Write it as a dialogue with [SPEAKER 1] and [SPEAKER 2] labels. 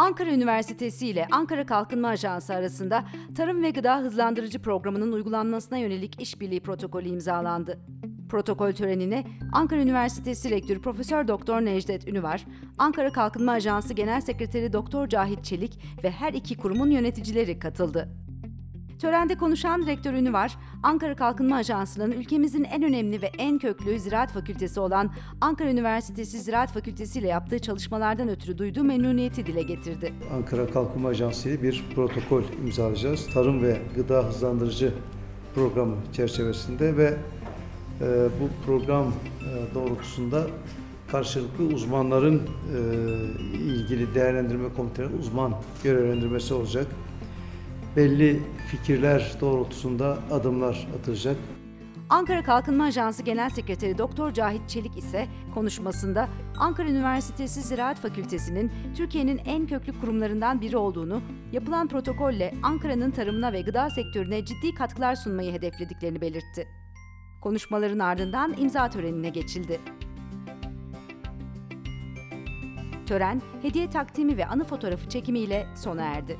[SPEAKER 1] Ankara Üniversitesi ile Ankara Kalkınma Ajansı arasında Tarım ve Gıda Hızlandırıcı Programı'nın uygulanmasına yönelik işbirliği protokolü imzalandı. Protokol törenine Ankara Üniversitesi Rektörü Profesör Doktor Necdet Ünüvar, Ankara Kalkınma Ajansı Genel Sekreteri Doktor Cahit Çelik ve her iki kurumun yöneticileri katıldı. Törende konuşan rektör Ünüvar, Ankara Kalkınma Ajansı'nın ülkemizin en önemli ve en köklü ziraat fakültesi olan Ankara Üniversitesi Ziraat Fakültesi ile yaptığı çalışmalardan ötürü duyduğu memnuniyeti dile getirdi.
[SPEAKER 2] Ankara Kalkınma Ajansı ile bir protokol imzalayacağız. Tarım ve Gıda Hızlandırıcı Programı çerçevesinde ve e, bu program e, doğrultusunda karşılıklı uzmanların e, ilgili değerlendirme komiteleri uzman görevlendirmesi olacak. Belli fikirler doğrultusunda adımlar atılacak.
[SPEAKER 1] Ankara Kalkınma Ajansı Genel Sekreteri Doktor Cahit Çelik ise konuşmasında Ankara Üniversitesi Ziraat Fakültesi'nin Türkiye'nin en köklü kurumlarından biri olduğunu, yapılan protokolle Ankara'nın tarımına ve gıda sektörüne ciddi katkılar sunmayı hedeflediklerini belirtti. Konuşmaların ardından imza törenine geçildi. Tören, hediye takdimi ve anı fotoğrafı çekimiyle sona erdi.